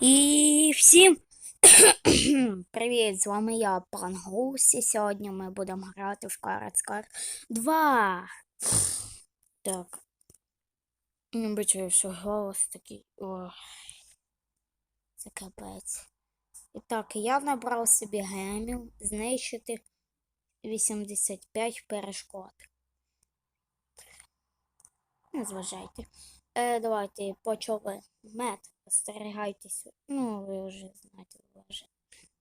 І всім привіт! З вами я, пан Гус, і сьогодні ми будемо грати в Card 2. Так. Не бачу, що голос такий. Ой. Це капець. І так, я набрав собі гемів знищити 85 перешкод. Не зважайте. Е, давайте почали. Мед, остерігайтесь. Ну, ви вже знаєте, вже.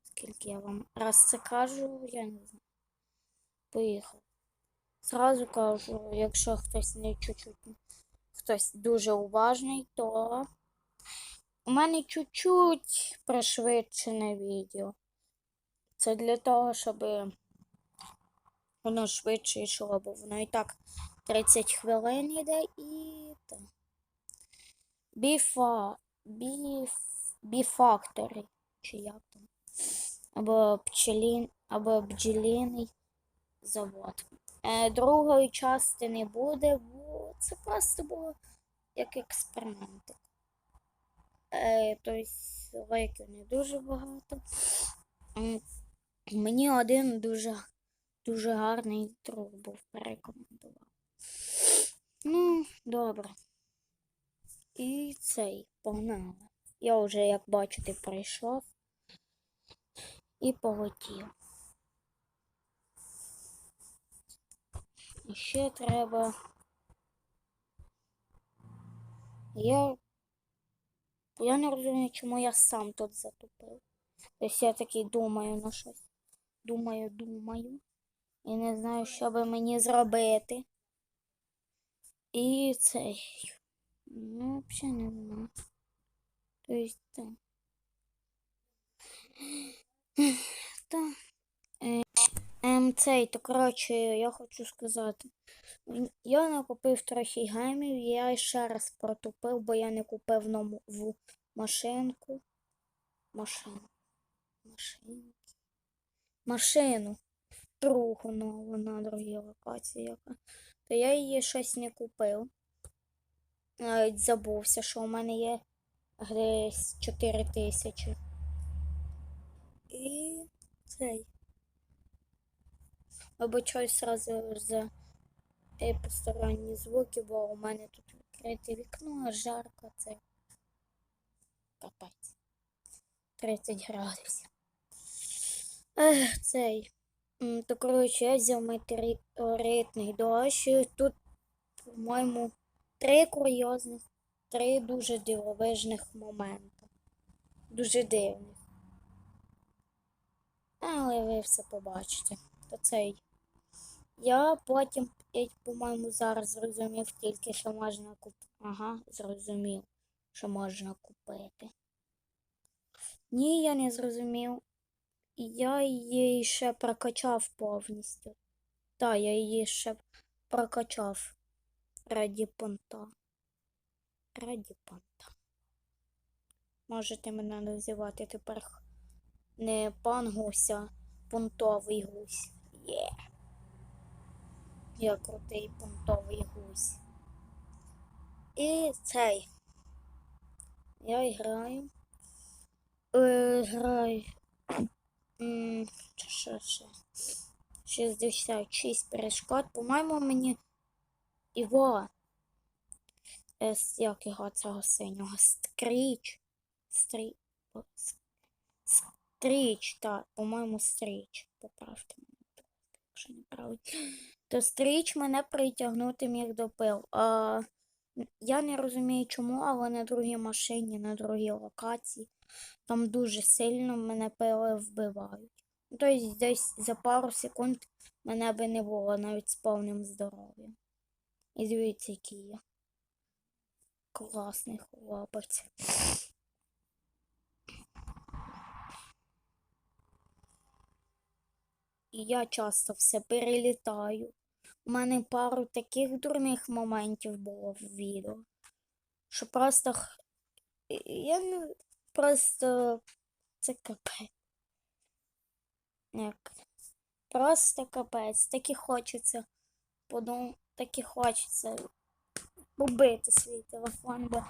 Скільки я вам раз це кажу, я не знаю. Поїхав. Зразу кажу, якщо хтось не чуть-чуть, хтось дуже уважний, то у мене чуть-чуть пришвидшене відео. Це для того, щоб воно швидше йшло, бо воно і так 30 хвилин йде і. Біфа. Біф. Біфакторі. Чи як там? Або пчелін, або бджоліний завод. Е, другої частини буде, бо це просто було як експеримент. Тобто лайків не дуже багато. Мені один дуже, дуже гарний друг був порекомендував. Ну, добре. І цей погнали. Я вже, як бачите, прийшов і полетів. І ще треба. Я. Я не розумію, чому я сам тут затупив. Тобто я такий думаю на щось. Думаю, думаю. І не знаю, що би мені зробити. І цей. Ну, взагалі не знаю. Тобто, так. Та. Е, ем, цей, то коротше, я хочу сказати. Я накупив трохи гемів, я ще раз протупив, бо я не купив нову машинку. Машину. Машинки. Машину. Другу нову на другій локації яка. То я її щось не купив. Навіть забувся, що у мене є десь 4 тисячі. І цей. Вибачаюсь сразу за посторонні звуки, бо у мене тут відкрите вікно, а жарко це капець. 30 градусів. Ех, цей. То, коротше, я взяв метеоритний дощ. і Тут, по-моєму, три курйозних, три дуже дивовижних моменти. Дуже дивних. Але ви все побачите. То цей. Я потім, по-моєму, зараз зрозумів тільки, що можна купити. Ага, зрозумів, що можна купити. Ні, я не зрозумів. Я її ще прокачав повністю. Так, я її ще прокачав раді понта. Раді понта. Можете мене називати тепер не пан гусь, а понтовий гусь. Є. Я крутий понтовий гусь. І цей. Я граю. Е, граю. М, Що ще? 66 перешкод. По-моєму, мені його. Е, як його цього синього? Стріч. Стрі... о, с- Стріч, так, по-моєму, стріч. Поправте мене, якщо не правильно. То стріч мене притягнути міг до пил. А, я не розумію чому, але на другій машині, на другій локації, там дуже сильно мене пили вбивають. Тобто десь за пару секунд мене би не було навіть з повним здоров'ям. І дивіться, який я. Класний хлопець. І я часто все перелітаю. У мене пару таких дурних моментів було в відео. Що просто. Я не просто. Це капець. Як? Просто капець. Так і хочеться. Подум... Так і хочеться побити свій телефон, бо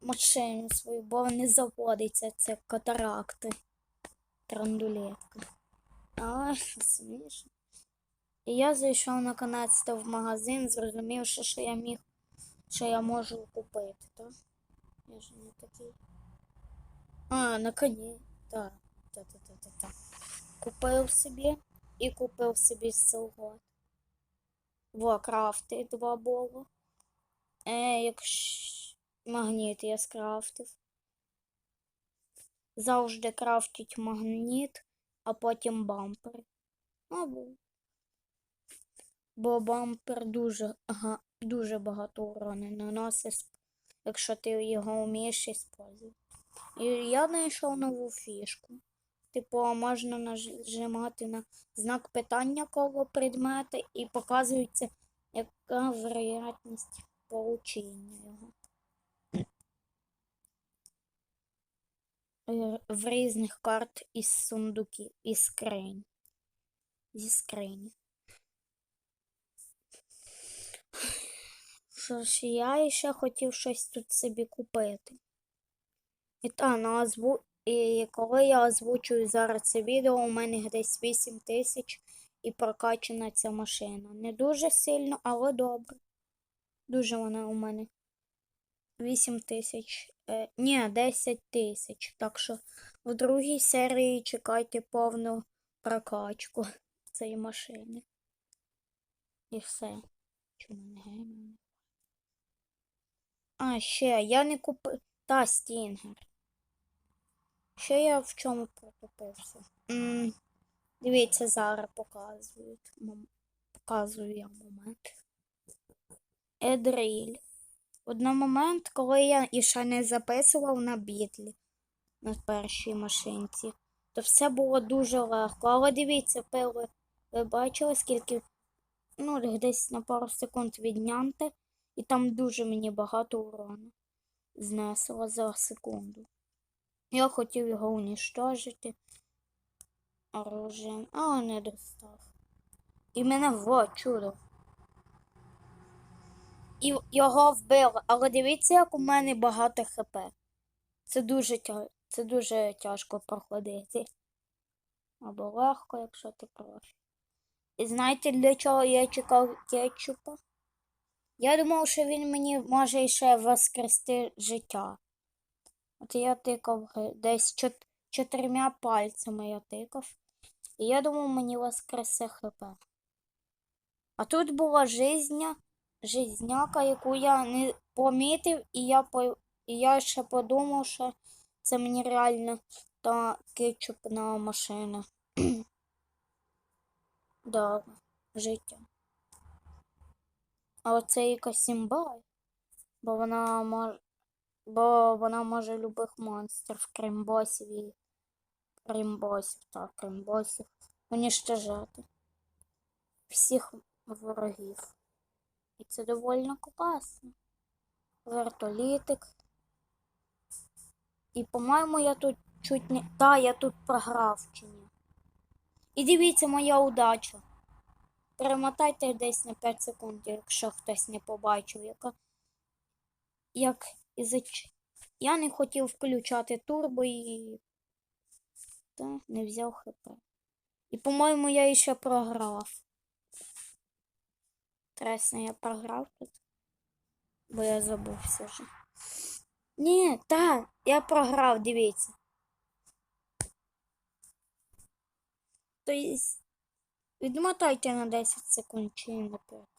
машину свою, бо не заводиться це катаракти. Трандулетка. Ай, смішно. І я зайшов наконець-то в магазин, зрозумівши, що я міг, що я можу купити, так? Я ж не такий. А, на коні. Так, так, так, так, так. Купив собі і купив собі солгот. Во, крафти два було. Е, якщо магніт я скрафтив. Завжди крафтить магніт, а потім бампер. Ну, бо, бампер дуже, ага, дуже багато урону наносить, якщо ти його вмієш использувати. І я знайшов нову фішку. Типу, можна нажимати на знак питання коло предмета і показується, яка вероятність получення його. Е, В різних карт із сундуків, із скринь. Зі скрині. Що ж, я ще хотів щось тут собі купити. І та, на озву... І коли я озвучую зараз це відео, у мене десь 8 тисяч і прокачана ця машина. Не дуже сильно, але добре. Дуже вона у мене 8 тисяч. Е, ні, 10 тисяч. Так що в другій серії чекайте повну прокачку цієї машини. І все. Чому не геймер? А, ще я не купив. Та стінгер. Ще я в чому протупився? М, Дивіться, зараз показують. Мом- Показую я момент. Едріль. Одна момент, коли я іще не записував на бітлі на першій машинці, то все було дуже легко. Але дивіться, пили, ви бачили, скільки, ну, десь на пару секунд відняти, і там дуже мені багато урону знесло за секунду. Я хотів його унічтожити оружием, але не достав. І мене во чудо. І його вбили, але дивіться, як у мене багато хп. Це дуже тя... це дуже тяжко проходити. Або легко, якщо ти профі. І знаєте, для чого я чекав кетчупа? Я думав, що він мені може ще воскрести життя. От я тикав десь чот- чотирма пальцями я тикав. І я думав, мені воскресе хп. А тут була жизня, жизняка, яку я не помітив, і я, по, і я ще подумав, що це мені реально та кетчупна машина. да, життя. А оце якась сімбай, бо вона може. Бо вона може любих монстрів, крім босів і крім босів, так, крім босів, уніштожати всіх ворогів. І це доволі класно. Вертолітик. І, по-моєму, я тут чуть не. Та, я тут програв чи ні. І дивіться, моя удача. Перемотайте десь на 5 секунд, якщо хтось не побачив, яка. Як із-за ч- Я не хотів включати турбо і. Та, не взяв ХП. І, по-моєму, я ще програв. Тресно, я програв тут. Бо я забувся вже. Ні, так, я програв, дивіться. Тобто, відмотайте на 10 секунд чи 5.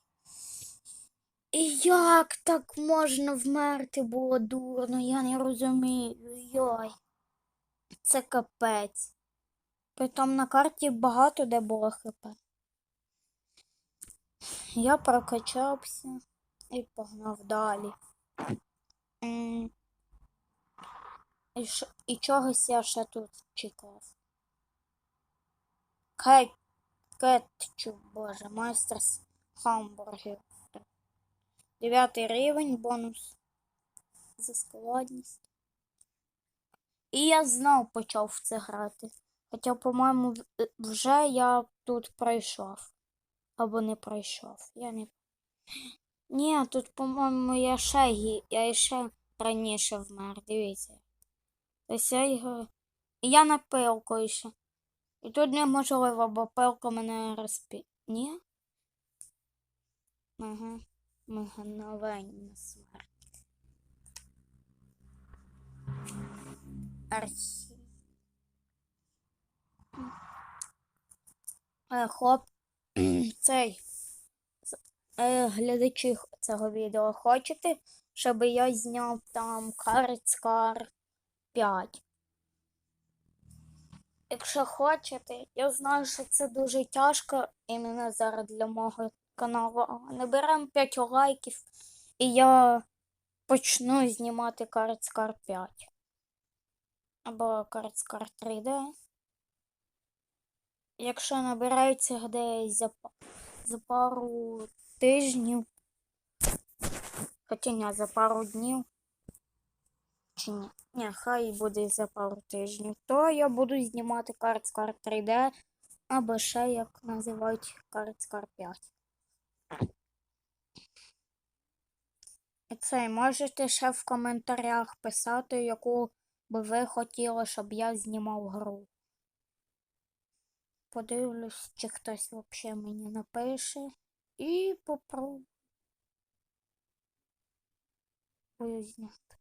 Як так можна вмерти було дурно, я не розумію. Йой. Це капець. Притом на карті багато де було хп. Я прокачався і погнав далі. І, ш... і чогось я ще тут чекав. Кет... Кетчуп, боже, майстер з хамбургів. Дев'ятий рівень, бонус за складність. І я знов почав в це грати. Хоча, по-моєму, е, вже я тут пройшов. Або не пройшов. Я не. Ні, тут, по-моєму, я ще я ще раніше вмер, дивіться. Ось я його. Я на пилку ще. І тут неможливо, бо пилка мене розпі... Ні? Ага. Мгновенна смерть. Архів. Е, хлоп, цей е, глядачі цього відео хочете, щоб я зняв там Карцкар 5? Якщо хочете, я знаю, що це дуже тяжко іменно зараз для мого каналу. Наберемо 5 лайків, і я почну знімати Карцкар 5. Або Карцкар 3D. Якщо набирається десь за, за пару тижнів, хоча ні, за пару днів, чи ні, ні, хай буде за пару тижнів, то я буду знімати Карцкар 3D, або ще як називають Карцкар 5. Це можете ще в коментарях писати, яку би ви хотіли, щоб я знімав гру. Подивлюсь, чи хтось взагалі мені напише. І попробую зняти.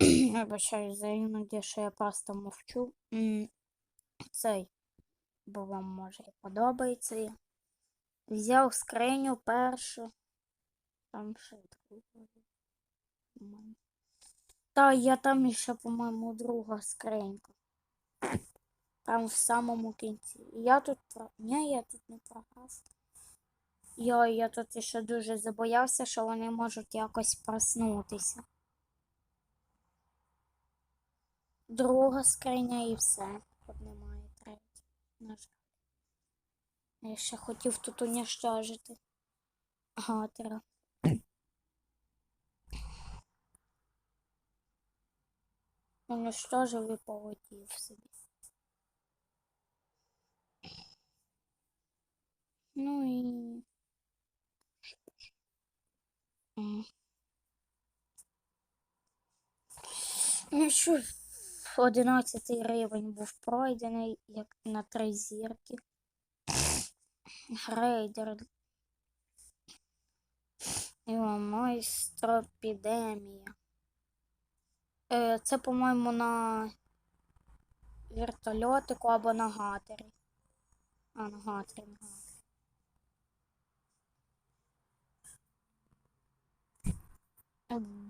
Вибачаю за іноді, що я просто мовчу. Цей, бо вам може і подобається. Взяв скриню першу. Там друга. Та я там ще, по-моєму, друга скринька. Там в самому кінці. Я тут. Ні, я тут не програв. Йой, я тут ще дуже забоявся, що вони можуть якось проснутися. Друга скриня і все. Тут немає третій. На жаль. Я ще хотів тут уніштожити. Гатера. Уніштожив і полетів собі. Ну і. Ну що, 11 рівень був пройдений, як на три зірки. Грейдер. І майстропідемія. Е, це, по-моєму, на вертольотику або на гатері. А, на гатері, на гатері. Ем.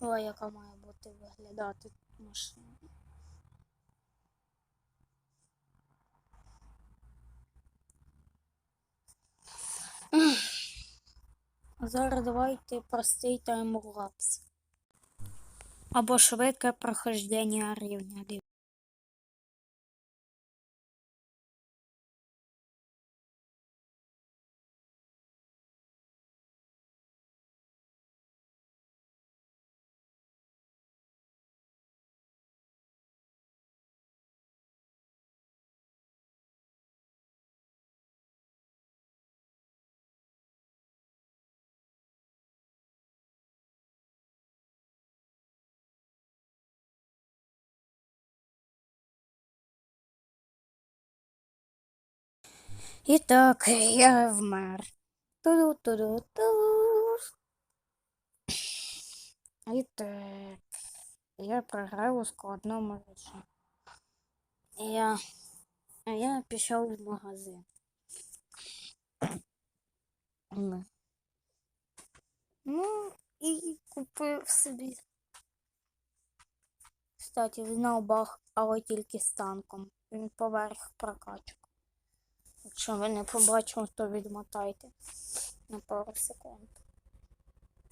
Ой, яка має бути виглядати машина. Зараз давайте простий таймлапс. Або швидке прохождення рівня. І так, я вмер. Ту-ду-ту-ду-ту. І так, я програв у складному режимі. Я, я пішов в магазин. Ну. І купив собі. Кстати, знов баг, але тільки з танком. Він поверх прокачок. Якщо ви не побачили, то відмотайте на пару секунд.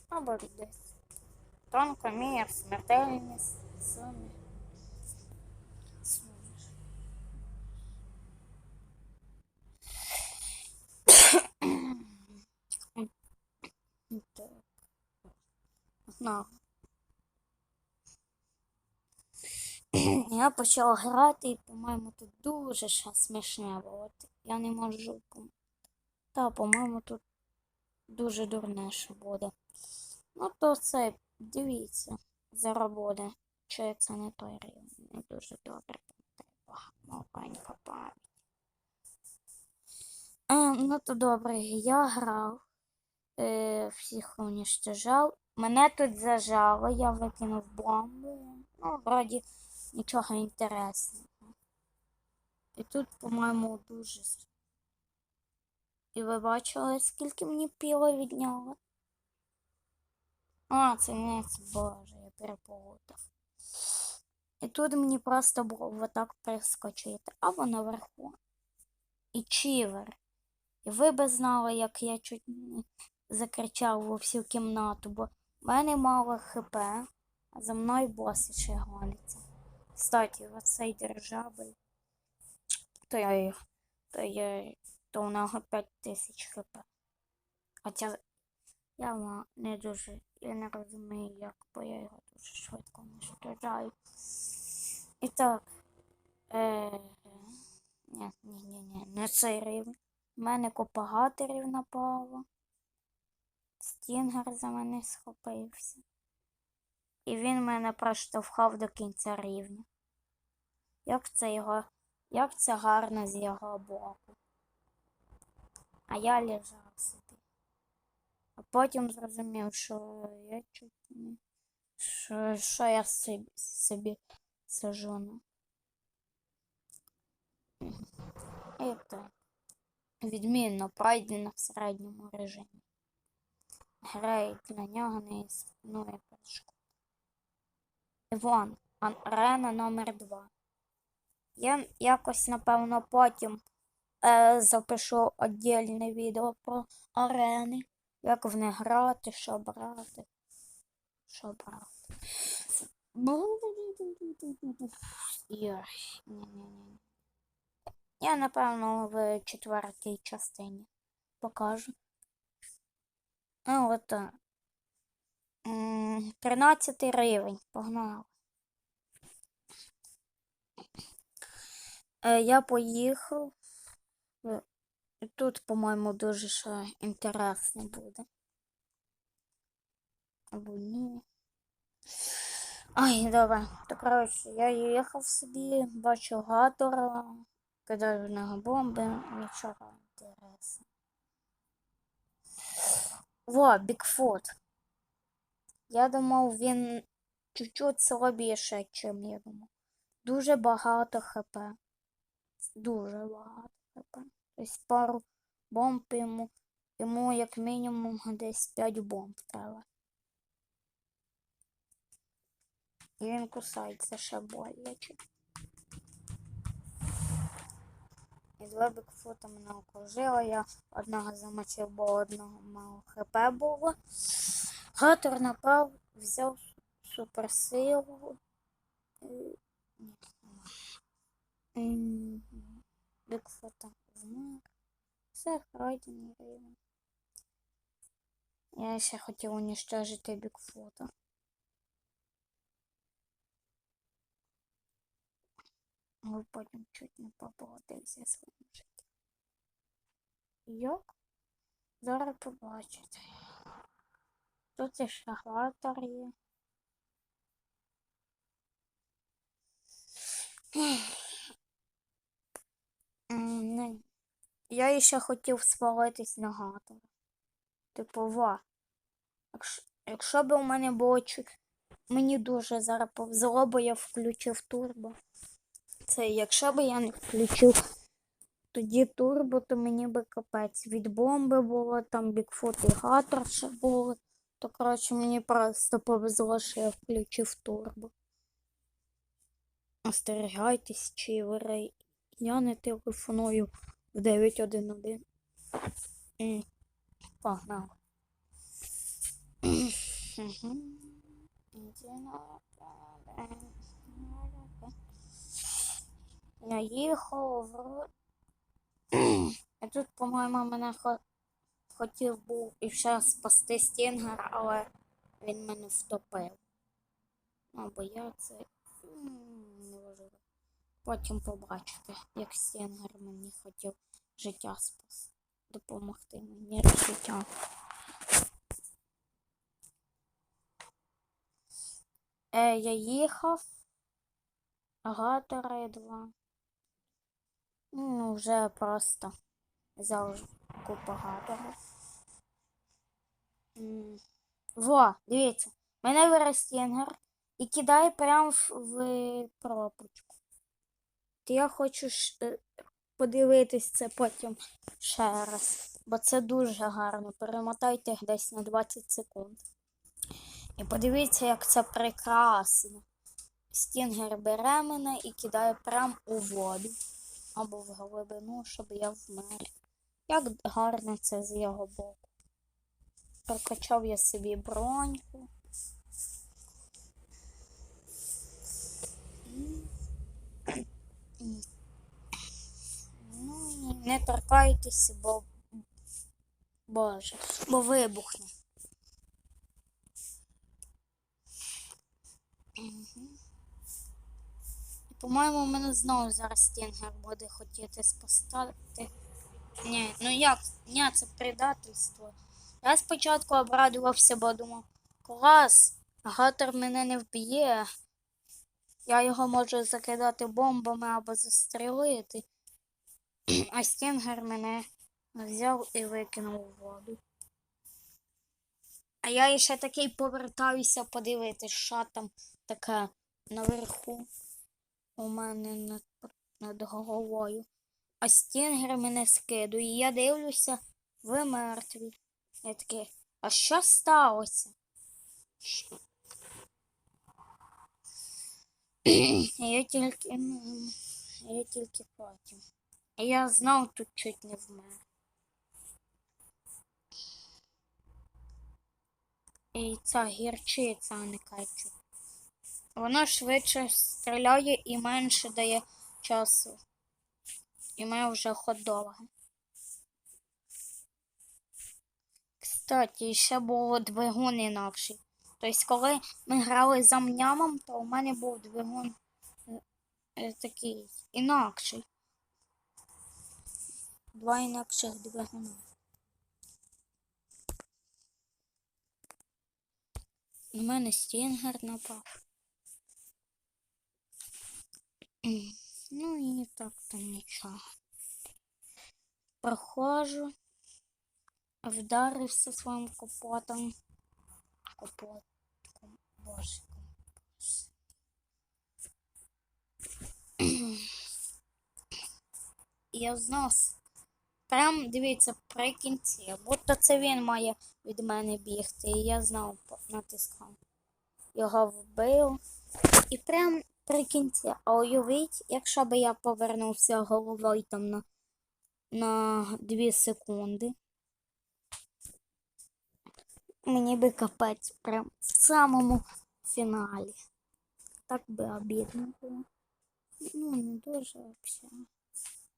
Або десь. Тонко мір, сумі. Суміш. Так. Я почав грати і, по-моєму, тут дуже смішне було. Я не можу. Та, по-моєму, тут дуже дурне що буде. Ну, то це, дивіться, зараз буде. Чи це не той рівень? Не дуже добре. Маленька пам'ять. Е, ну то добре, я грав, е, всіх уничтожав. Мене тут зажало, я викинув бомбу. Ну, вроді нічого інтересного. І тут, по-моєму, дуже. І ви бачили, скільки мені піло відняло? А, це не це, боже, я переплутав. І тут мені просто було отак прискочити, або наверху. І чівер. І ви би знали, як я чуть не закричав во всю кімнату, бо в мене мало хп, а за мною боси ще гониться. Кстати, оцей державель, то я, то я, то у нього 5000 хп. Хоча я не дуже, я не розумію, як, бо я його дуже швидко уничтожаю. І так, е, ні, ні, ні, ні, не цей рівень. У мене купа гатерів напало. Стінгер за мене схопився. І він мене проштовхав до кінця рівня. Як це його, як це гарно з його боку. А я лежав собі. А потім зрозумів, що я чуть не. Що, що я собі, собі сижу. Ну. І так. Відмінно пройдено в середньому режимі. Грей для нього не існує перешкод. Івон, арена номер 2 Я якось, напевно, потім е, запишу віддільне відео про арени. Як в них грати, що брати. Що брати. Я, напевно, в четвертій частині покажу. А от. так. М, 13 рівень. Погнали. Е, я поїхав. Е, Тут, по-моєму, дуже ще інтересно буде. Або ні. Ай, добре. То коротше, я їхав собі, бачу гатора, кидаю в нього бомби, нічого інтересного. Во, Бікфут. Я думав, він чуть-чуть слабіше, чим я думав. Дуже багато хп. Дуже багато хп. Тобто пару бомб йому, йому як мінімум десь 5 бомб треба. І він кусається ще боляче. І два бікфута мене окружили. Я одного замочив, бо одного мало хп було. Гатор напав, взяв суперсилу. І- ні, м, Бікфута вмер. Все, пройдений рівень. Я ще хотів уничтожити Бікфута. Але потім чуть не поплатився своїм життям. Як? Зараз побачите. Тут і шахлатор є. Не. Я ще хотів свалитись на гатора. Типу, ва. Якщо, якщо б у мене було. Мені дуже зараз повезло, бо я включив турбо. Це якщо б я не включив тоді турбо, то мені би капець. Від бомби було, там Бікфут і Гатор ще були. То, коротше, мені просто повезло, що я включив турбо. Остерігайтесь, чивери. Я не телефоную в 911. М, Погнали. Я їхав в... А тут, по-моєму, мене хо... хотів був і ще спасти Стінгер, але він мене втопив. Або я це не важливо. Потім побачите, як Стінгер мені хотів життя спасти, допомогти мені життя. Е, я їхав. Гатори два. Ну, вже просто взяв купу гаторів. Во, дивіться, мене вирос стінгер і кидає прямо в, в пропочку. То я хочу ж, е, подивитись це потім ще раз, бо це дуже гарно. Перемотайте десь на 20 секунд. І подивіться, як це прекрасно. Стінгер бере мене і кидає прямо у воду або в глибину, щоб я вмер. Як гарно це з його боку. Прокачав я собі броньку. Ну, не торкайтеся, бо Боже, бо вибухне. І, По-моєму, мене знову зараз Стінгер буде хотіти спостати. Ні, ну як? Ні, це предательство. Я спочатку обрадувався, бо думав, клас, гатор мене не вб'є. Я його можу закидати бомбами або застрелити. А Стінгер мене взяв і викинув у воду. А я ще такий повертаюся подивитися, що там таке наверху у мене над, над головою. А стінгер мене скидує. І я дивлюся, ви мертві. Я такий, а що сталося? Я тільки, ну, я тільки потім. Я знов тут чуть не вмер. І ця гірчиця, а не кетчуп. Воно швидше стріляє і менше дає часу. І ми вже хот-доги. Кстати, ще був двигун інакший. Тобто, коли ми грали за мнямом, то у мене був двигун е, е, такий інакший. Два інакших двигуна. У мене стінгер напав. Ну і так там нічого. Проходжу, вдарився своїм капотом. Капотом, боже. Я знос. Прям дивіться при кінці. Будто це він має від мене бігти. І я знову натискав. Його вбив. І прям кінці. А уявіть, якщо б я повернувся головою там на, на 2 секунди. Мені би капець прям в самому фіналі. Так би обідно було. Ну, не дуже взагалі.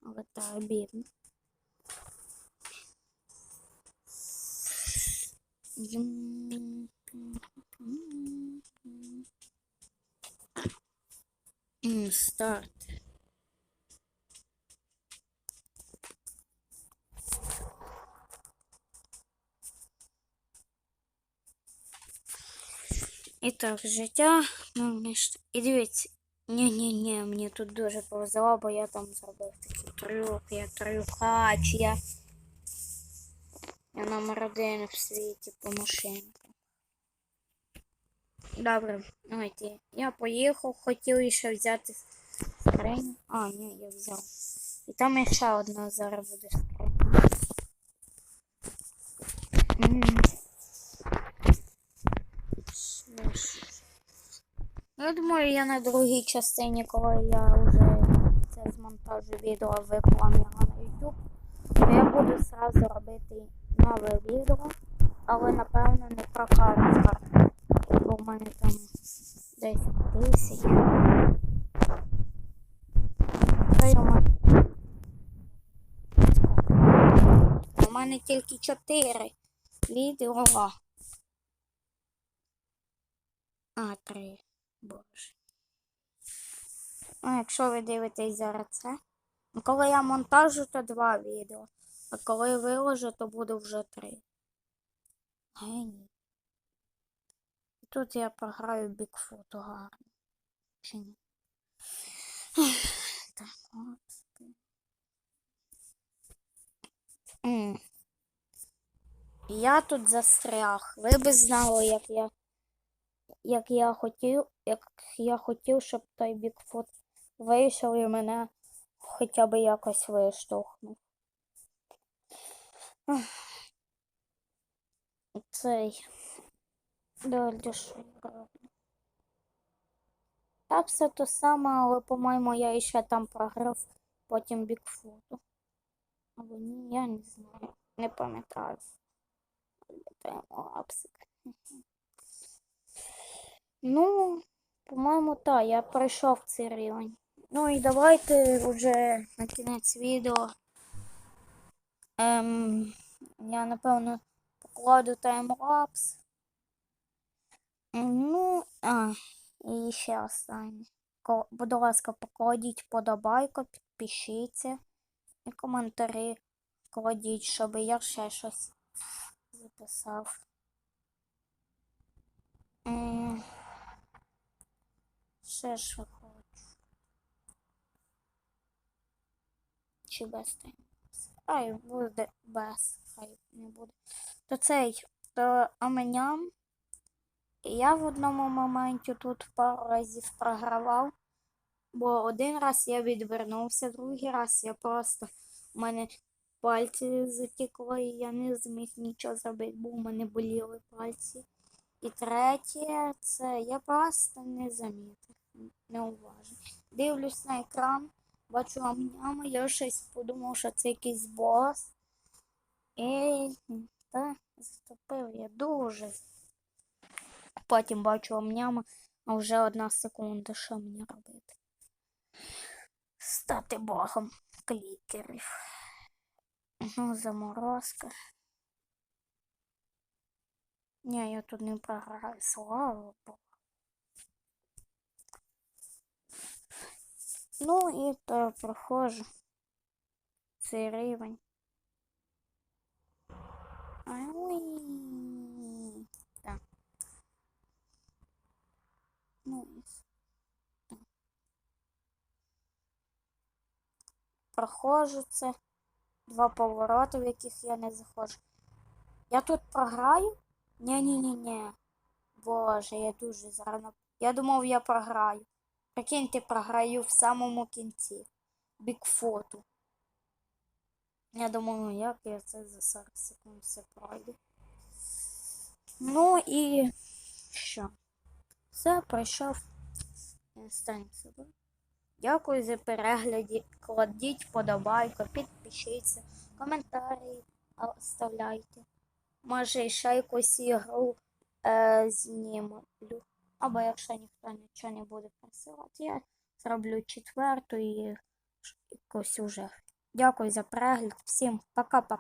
Але так обідно. М, Старт. І так, життя. Ну, мені ж- І дивіться. Ні-ні-ні, мені тут дуже повезло, бо я там зробив такий трюк, я трюкач, я. Я номер один в світі по машинкам. Добре, давайте. Я поїхав, хотів ще взяти скриню. А, ні, я взяв. І там ще одна зараз буде скриня. М. Я думаю, я на другій частині, коли я вже це змонтажу відео, виклам його на YouTube, я буду зразу робити нове відео, але напевно не про Харкар, в мене там 10 тисяч. Та у мене- У тільки 4 відео. А, три. Боже. Ну, якщо ви дивитесь зараз це. Ну, коли я монтажу, то два відео. А коли виложу, то буде вже три. Геній. Тут я програю Бікфуту гарно. Чи ні? Так, от. Я тут застряг. Ви б знали, як я. Як я хотів, як я хотів, щоб той Бікфут вийшов і мене хоча б якось виштовхнув. Цей. Що я? Так, все то саме, але, по-моєму, я ще там програв потім Бікфуту. Або ні, я не знаю. Не пам'ятаю. Ну, по-моєму, так, я пройшов цей рівень. Ну і давайте вже на кінець відео. Ем, я напевно покладу таймлапс. Ну, а, і ще останнє. Будь ласка, покладіть подобайку, підпишіться і коментарі кладіть, щоб я ще щось записав. М, Ще що хочу. Чи без таймлапсу? Ай, буде без, хай не буде. То цей, то аменям. Я в одному моменті тут пару разів програвав, бо один раз я відвернувся, другий раз я просто у мене пальці затекли, і я не зміг нічого зробити, бо у мене боліли пальці. І третє, це я просто не замітив, неуважний. Дивлюсь на екран, бачу амнями, я щось подумав, що це якийсь бос. І та, заступив я дуже. Потім бачу амнями, а вже одна секунда, що мені робити. Стати богом клікерів. Ну, заморозка. Ні, я тут не програю, слава Богу. Ну і то проходжу цей рівень. Ой. Так. Ну. Проходжу це. Два повороти, в яких я не заходжу. Я тут програю? Ні-ні-ні-ні. Боже, я дуже зарано. Я думав, я програю. Прикиньте, програю в самому кінці. Бікфоту. Я думаю, як я це за 40 секунд все пройду. Ну і що? Все, пройшов. Стань собі. Дякую за перегляд. Кладіть подобайку, підпишіться, коментарі оставляйте. Може, ще якусь ігру е, знімлю. Або якщо ніхто нічого не буде присилати, я зроблю четверту і якусь уже. Дякую за перегляд. Всім пока-пока.